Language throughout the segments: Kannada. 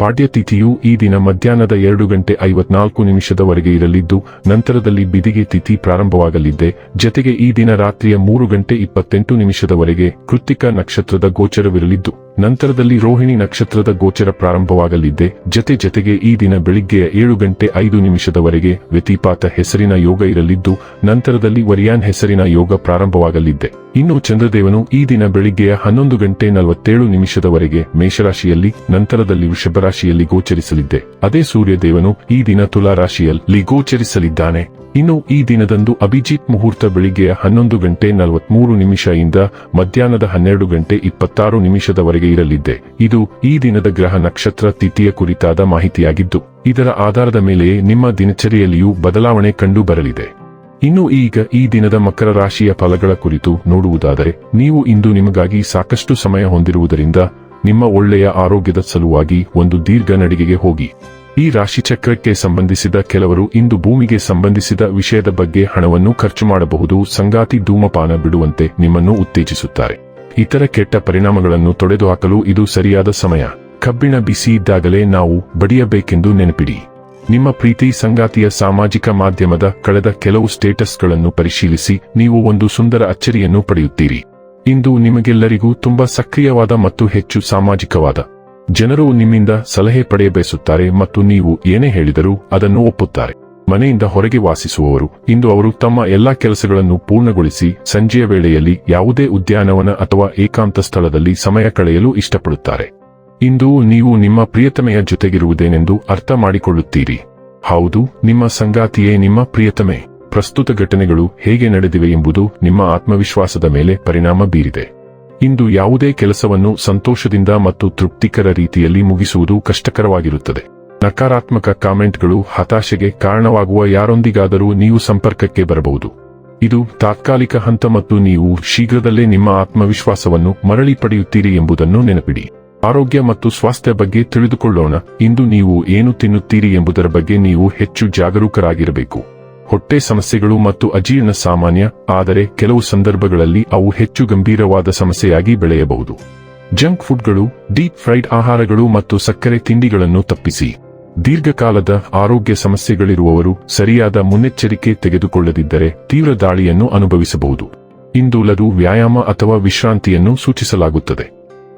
ಪಾಡ್ಯ ತಿಥಿಯು ಈ ದಿನ ಮಧ್ಯಾಹ್ನದ ಎರಡು ಗಂಟೆ ಐವತ್ನಾಲ್ಕು ನಿಮಿಷದವರೆಗೆ ಇರಲಿದ್ದು, ನಂತರದಲ್ಲಿ ಬಿದಿಗೆ ತಿಥಿ ಪ್ರಾರಂಭವಾಗಲಿದೆ ಜತೆಗೆ ಈ ದಿನ ರಾತ್ರಿಯ ಮೂರು ಗಂಟೆ ಇಪ್ಪತ್ತೆಂಟು ನಿಮಿಷದವರೆಗೆ ಕೃತಿಕ ನಕ್ಷತ್ರದ ಗೋಚರವಿರಲಿದ್ದು ನಂತರದಲ್ಲಿ ರೋಹಿಣಿ ನಕ್ಷತ್ರದ ಗೋಚರ ಪ್ರಾರಂಭವಾಗಲಿದ್ದೆ ಜತೆ ಜತೆಗೆ ಈ ದಿನ ಬೆಳಿಗ್ಗೆಯ ಏಳು ಗಂಟೆ ಐದು ನಿಮಿಷದವರೆಗೆ ವ್ಯತಿಪಾತ ಹೆಸರಿನ ಯೋಗ ಇರಲಿದ್ದು, ನಂತರದಲ್ಲಿ ವರಿಯಾನ್ ಹೆಸರಿನ ಯೋಗ ಪ್ರಾರಂಭವಾಗಲಿದ್ದೆ ಇನ್ನು ಚಂದ್ರದೇವನು ಈ ದಿನ ಬೆಳಿಗ್ಗೆಯ ಹನ್ನೊಂದು ಗಂಟೆ ನಲವತ್ತೇಳು ನಿಮಿಷದವರೆಗೆ ಮೇಷರಾಶಿಯಲ್ಲಿ, ನಂತರದಲ್ಲಿ ವೃಷಭರಾಶಿಯಲ್ಲಿ ಗೋಚರಿಸಲಿದ್ದೆ ಗೋಚರಿಸಲಿದೆ. ಅದೇ ಸೂರ್ಯದೇವನು ಈ ದಿನ ತುಲಾರಾಶಿಯಲ್ಲಿ ಗೋಚರಿಸಲಿದ್ದಾನೆ. ಇನ್ನು ಈ ದಿನದಂದು ಅಭಿಜಿತ್ ಮುಹೂರ್ತ ಬೆಳಿಗ್ಗೆ ಹನ್ನೊಂದು ಗಂಟೆ ನಲವತ್ಮೂರು ನಿಮಿಷದಿಂದ ಮಧ್ಯಾಹ್ನದ ಹನ್ನೆರಡು ಗಂಟೆ ಇಪ್ಪತ್ತಾರು ನಿಮಿಷದವರೆಗೆ ಇರಲಿದೆ. ಇದು ಈ ದಿನದ ಗ್ರಹ ನಕ್ಷತ್ರ ತಿಥಿಯ ಕುರಿತಾದ ಮಾಹಿತಿಯಾಗಿದ್ದು, ಇದರ ಆಧಾರದ ಮೇಲೆಯೇ ನಿಮ್ಮ ದಿನಚರಿಯಲ್ಲಿಯೂ ಬದಲಾವಣೆ ಕಂಡು ಬರಲಿದೆ ಇನ್ನು ಈಗ ಈ ದಿನದ ಮಕರ ರಾಶಿಯ ಫಲಗಳ ಕುರಿತು ನೋಡುವುದಾದರೆ, ನೀವು ಇಂದು ನಿಮಗಾಗಿ ಸಾಕಷ್ಟು ಸಮಯ ಹೊಂದಿರುವುದರಿಂದ ನಿಮ್ಮ ಒಳ್ಳೆಯ ಆರೋಗ್ಯದ ಸಲುವಾಗಿ ಒಂದು ದೀರ್ಘ ನಡಿಗೆಗೆ ಹೋಗಿ. ಈ ರಾಶಿಚಕ್ರಕ್ಕೆ ಸಂಬಂಧಿಸಿದ ಕೆಲವರು ಇಂದು ಭೂಮಿಗೆ ಸಂಬಂಧಿಸಿದ ವಿಷಯದ ಬಗ್ಗೆ ಹಣವನ್ನು ಖರ್ಚು ಮಾಡಬಹುದು, ಸಂಗಾತಿ ಧೂಮಪಾನ ಬಿಡುವಂತೆ ನಿಮ್ಮನ್ನು ಉತ್ತೇಜಿಸುತ್ತಾರೆ. ಇತರ ಕೆಟ್ಟ ಪರಿಣಾಮಗಳನ್ನು ತೊಡೆದುಹಾಕಲು ಇದು ಸರಿಯಾದ ಸಮಯ. ಕಬ್ಬಿಣ ಬಿಸಿ ಇದ್ದಾಗಲೇ ನಾವು ಬಡಿಯಬೇಕೆಂದು ನೆನಪಿಡಿ. ನಿಮ್ಮ ಪ್ರೀತಿ ಸಂಗಾತಿಯ ಸಾಮಾಜಿಕ ಮಾಧ್ಯಮದ ಕಳೆದ ಕೆಲವು ಸ್ಟೇಟಸ್ಗಳನ್ನು ಪರಿಶೀಲಿಸಿ, ನೀವು ಒಂದು ಸುಂದರ ಅಚ್ಚರಿಯನ್ನು ಪಡೆಯುತ್ತೀರಿ. ಇಂದು ನಿಮಗೆಲ್ಲರಿಗೂ ತುಂಬಾ ಸಕ್ರಿಯವಾದ ಮತ್ತು ಹೆಚ್ಚು ಸಾಮಾಜಿಕವಾದ ಜನರು ನಿಮ್ಮಿಂದ ಸಲಹೆ ಪಡೆಯಬಯಸುತ್ತಾರೆ ಮತ್ತು ನೀವು ಏನೇ ಹೇಳಿದರೂ ಅದನ್ನು ಒಪ್ಪುತ್ತಾರೆ. ಮನೆಯಿಂದ ಹೊರಗೆ ವಾಸಿಸುವವರು, ಇಂದು ಅವರು ತಮ್ಮ ಎಲ್ಲಾ ಕೆಲಸಗಳನ್ನು ಪೂರ್ಣಗೊಳಿಸಿ, ಸಂಜೆಯ ವೇಳೆಯಲ್ಲಿ ಯಾವುದೇ ಉದ್ಯಾನವನ ಅಥವಾ ಏಕಾಂತ ಸ್ಥಳದಲ್ಲಿ ಸಮಯ ಕಳೆಯಲು ಇಷ್ಟಪಡುತ್ತಾರೆ. ಇಂದು ನೀವು ನಿಮ್ಮ ಪ್ರಿಯತಮೆಯ ಜೊತೆಗಿರುವುದೇನೆಂದು ಅರ್ಥ ಮಾಡಿಕೊಳ್ಳುತ್ತೀರಿ. ಹೌದು, ನಿಮ್ಮ ಸಂಗಾತಿಯೇ ನಿಮ್ಮ ಪ್ರಿಯತಮೆ. ಪ್ರಸ್ತುತ ಘಟನೆಗಳು ಹೇಗೆ ನಡೆದಿವೆ ಎಂಬುದು ನಿಮ್ಮ ಆತ್ಮವಿಶ್ವಾಸದ ಮೇಲೆ ಪರಿಣಾಮ ಬೀರಿದೆ. ಇಂದು ಯಾವುದೇ ಕೆಲಸವನ್ನು ಸಂತೋಷದಿಂದ ಮತ್ತು ತೃಪ್ತಿಕರ ರೀತಿಯಲ್ಲಿ ಮುಗಿಸುವುದು ಕಷ್ಟಕರವಾಗಿರುತ್ತದೆ. ನಕಾರಾತ್ಮಕ ಕಾಮೆಂಟ್ಗಳು ಹತಾಶೆಗೆ ಕಾರಣವಾಗುವ ಯಾರೊಂದಿಗಾದರೂ ನೀವು ಸಂಪರ್ಕಕ್ಕೆ ಬರಬಹುದು. ಇದು ತಾತ್ಕಾಲಿಕ ಹಂತ ಮತ್ತು ನೀವು ಶೀಘ್ರದಲ್ಲೇ ನಿಮ್ಮ ಆತ್ಮವಿಶ್ವಾಸವನ್ನು ಮರಳಿ ಪಡೆಯುತ್ತೀರಿ ಎಂಬುದನ್ನು ನೆನಪಿಡಿ. ಆರೋಗ್ಯ ಮತ್ತು ಸ್ವಾಸ್ಥ್ಯ ಬಗ್ಗೆ ತಿಳಿದುಕೊಳ್ಳೋಣ. ಇಂದು ನೀವು ಏನು ತಿನ್ನುತ್ತೀರಿ ಎಂಬುದರ ಬಗ್ಗೆ ನೀವು ಹೆಚ್ಚು ಜಾಗರೂಕರಾಗಿರಬೇಕು. ಹೊಟ್ಟೆ ಸಮಸ್ಯೆಗಳು ಮತ್ತು ಅಜೀರ್ಣ ಸಾಮಾನ್ಯ, ಆದರೆ ಕೆಲವು ಸಂದರ್ಭಗಳಲ್ಲಿ ಅವು ಹೆಚ್ಚು ಗಂಭೀರವಾದ ಸಮಸ್ಯೆಯಾಗಿ ಬೆಳೆಯಬಹುದು. ಜಂಕ್ ಫುಡ್ಗಳು, ಡೀಪ್ ಫ್ರೈಡ್ ಆಹಾರಗಳು ಮತ್ತು ಸಕ್ಕರೆ ತಿಂಡಿಗಳನ್ನು ತಪ್ಪಿಸಿ. ದೀರ್ಘಕಾಲದ ಆರೋಗ್ಯ ಸಮಸ್ಯೆಗಳಿರುವವರು ಸರಿಯಾದ ಮುನ್ನೆಚ್ಚರಿಕೆ ತೆಗೆದುಕೊಳ್ಳದಿದ್ದರೆ ತೀವ್ರ ದಾಳಿಯನ್ನು ಅನುಭವಿಸಬಹುದು. ಇಂದು ಲಘು ವ್ಯಾಯಾಮ ಅಥವಾ ವಿಶ್ರಾಂತಿಯನ್ನು ಸೂಚಿಸಲಾಗುತ್ತದೆ.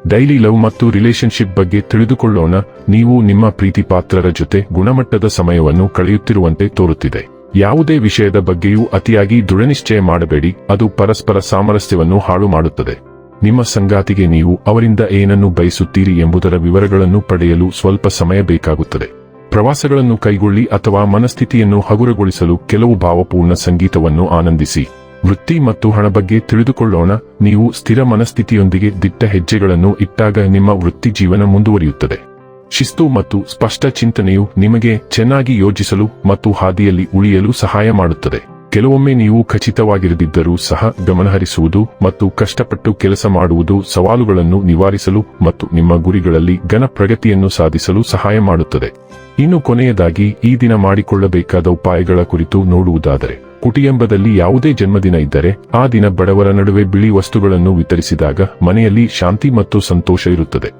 ಡೈಲಿ ಲವ್ ಮತ್ತು ರಿಲೇಷನ್ಶಿಪ್ ಬಗ್ಗೆ ತಿಳಿದುಕೊಳ್ಳೋಣ. ನೀವು ನಿಮ್ಮ ಪ್ರೀತಿಪಾತ್ರರ ಜೊತೆ ಗುಣಮಟ್ಟದ ಸಮಯವನ್ನು ಕಳೆಯುತ್ತಿರುವಂತೆ ತೋರುತ್ತಿದೆ. ಯಾವುದೇ ವಿಷಯದ ಬಗ್ಗೆಯೂ ಅತಿಯಾಗಿ ದೃಢನಿಶ್ಚಯ ಮಾಡಬೇಡಿ. ಅದು ಪರಸ್ಪರ ಸಾಮರಸ್ಯವನ್ನು ಹಾಳು ಮಾಡುತ್ತದೆ. ನಿಮ್ಮ ಸಂಗಾತಿಗೆ ನೀವು ಅವರಿಂದ ಏನನ್ನು ಬಯಸುತ್ತೀರಿ ಎಂಬುದರ ವಿವರಗಳನ್ನು ಪಡೆಯಲು ಸ್ವಲ್ಪ ಸಮಯ ಬೇಕಾಗುತ್ತದೆ. ಪ್ರವಾಸಗಳನ್ನು ಕೈಗೊಳ್ಳಿ ಅಥವಾ ಮನಸ್ಥಿತಿಯನ್ನು ಹಗುರಗೊಳಿಸಲು ಕೆಲವು ಭಾವಪೂರ್ಣ ಸಂಗೀತವನ್ನು ಆನಂದಿಸಿ. ವೃತ್ತಿ ಮತ್ತು ಹಣ ಬಗ್ಗೆ ತಿಳಿದುಕೊಳ್ಳೋಣ. ನೀವು ಸ್ಥಿರ ಮನಸ್ಥಿತಿಯೊಂದಿಗೆ ದಿಟ್ಟ ಹೆಜ್ಜೆಗಳನ್ನು ಇಟ್ಟಾಗ ನಿಮ್ಮ ವೃತ್ತಿ ಜೀವನ ಮುಂದುವರಿಯುತ್ತದೆ. ಶಿಸ್ತು ಮತ್ತು ಸ್ಪಷ್ಟ ಚಿಂತನೆಯು ನಿಮಗೆ ಚೆನ್ನಾಗಿ ಯೋಜಿಸಲು ಮತ್ತು ಹಾದಿಯಲ್ಲಿ ಉಳಿಯಲು ಸಹಾಯ ಮಾಡುತ್ತದೆ. ಕೆಲವೊಮ್ಮೆ ನೀವು ಖಚಿತವಾಗಿರದಿದ್ದರೂ ಸಹ ಗಮನಹರಿಸುವುದು ಮತ್ತು ಕಷ್ಟಪಟ್ಟು ಕೆಲಸ ಮಾಡುವುದು ಸವಾಲುಗಳನ್ನು ನಿವಾರಿಸಲು ಮತ್ತು ನಿಮ್ಮ ಗುರಿಗಳಲ್ಲಿ ಘನ ಪ್ರಗತಿಯನ್ನು ಸಾಧಿಸಲು ಸಹಾಯ ಮಾಡುತ್ತದೆ. ಇನ್ನು ಕೊನೆಯದಾಗಿ, ಈ ದಿನ ಮಾಡಿಕೊಳ್ಳಬೇಕಾದ ಉಪಾಯಗಳ ಕುರಿತು ನೋಡುವುದಾದರೆ, ಕುಟಿಯಂಬದಲ್ಲಿ ಯಾವುದೇ ಜನ್ಮದಿನ ಇದ್ದರೆ, ಆ ದಿನ ಬಡವರ ನಡುವೆ ಬಿಳಿ ವಸ್ತುಗಳನ್ನು ವಿತರಿಸಿದಾಗ ಮನೆಯಲ್ಲಿ ಶಾಂತಿ ಮತ್ತು ಸಂತೋಷ ಇರುತ್ತದೆ.